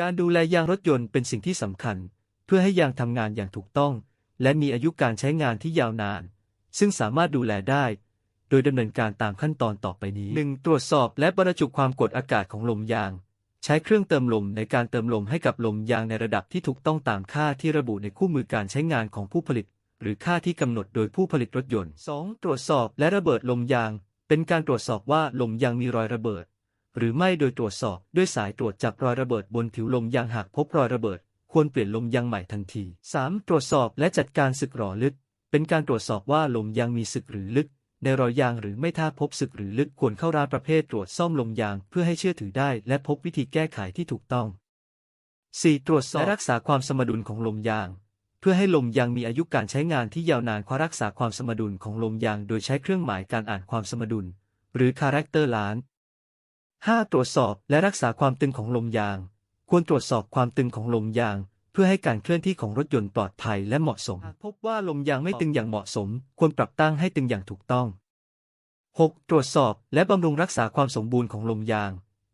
การดูแลยางรถยนต์เป็นสิ่งที่สำคัญ เพื่อให้ยางทำงานอย่างถูกต้อง และมีอายุการใช้งานที่ยาวนาน ซึ่งสามารถดูแลได้ โดยดำเนินการตามขั้นตอนต่อไปนี้ 1. ตรวจสอบและบรรจุความกดอากาศของลมยาง ใช้เครื่องเติมลมในการเติมลมให้กับลมยางในระดับที่ถูกต้องตามค่าที่ระบุในคู่มือการใช้งานของผู้ผลิต หรือค่าที่กำหนดโดยผู้ผลิตรถยนต์ 2. ตรวจสอบและระเบิดลมยาง เป็นการตรวจสอบว่าลมยางมีรอยระเบิด หรือไม่โดยตรวจสอบด้วยสายตรวจจับรอยระเบิดบนผิวลมยางหากพบรอยระเบิด ควรเปลี่ยนลมยางใหม่ทันที 3. ตรวจสอบและจัดการสึกหรอลึก เป็นการตรวจสอบว่าลมยางมีสึกหรือลึก ในรอยยางหรือไม่ถ้าพบสึกหรือลึกควรเข้าร้านประเภทตรวจซ่อมลมยางเพื่อให้เชื่อถือได้ และพบวิธีแก้ไขที่ถูกต้อง 4. ตรวจสอบและรักษาความสมดุลของลมยางเพื่อให้ลมยางมีอายุการใช้งานที่ยาวนานควรรักษาความสมดุลของลมยางโดยใช้เครื่องหมายการอ่านความสมดุล หรือ character line 5. ตรวจสอบและรักษาความตึงของลมยาง ควรตรวจสอบความตึงของลมยาง เพื่อให้การเคลื่อนที่ของรถยนต์ปลอดภัยและเหมาะสมหากพบว่าลมยางไม่ตึงอย่างเหมาะสม ควรปรับตั้งให้ตึงอย่างถูกต้อง 6. ตรวจสอบและบำรุงรักษาความสมบูรณ์ของลมยาง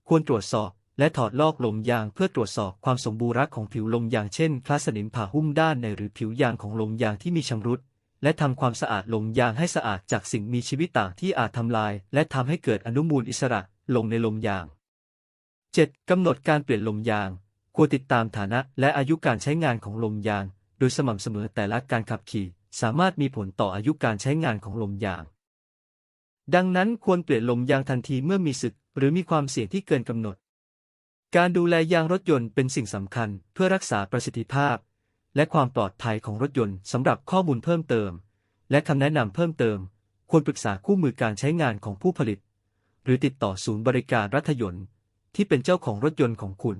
ควรตรวจสอบและถอดลอกลมยางเพื่อตรวจสอบความสมบูรณ์ของผิวลมยางเช่นคลาสนิมผ่าหุ้มด้านในหรือผิวยางของลมยางที่มีชำรุด และทำความสะอาดลมยางให้สะอาดจากสิ่งมีชีวิตต่างที่อาจทำลาย และทำให้เกิดอนุมูลอิสระ ลงในลมยาง 7. กำหนดการเปลี่ยนลมยาง ควรติดตามฐานะและอายุการใช้งานของลมยาง โดยสม่ำเสมอแต่ละการขับขี่ สามารถมีผลต่ออายุการใช้งานของลมยาง ดังนั้นควรเปลี่ยนลมยางทันทีเมื่อมีสึก หรือมีความเสี่ยงที่เกินกำหนด การดูแลยางรถยนต์เป็นสิ่งสำคัญเพื่อรักษาประสิทธิภาพ และความปลอดภัยของรถยนต์สำหรับข้อมูลเพิ่มเติม และคำแนะนำเพิ่มเติม ควรปรึกษาคู่มือการใช้งานของผู้ผลิต รือติดต่อศูนย์บริการรัฐยนต์ที่เป็นเจ้าของรถยนต์ของคุณ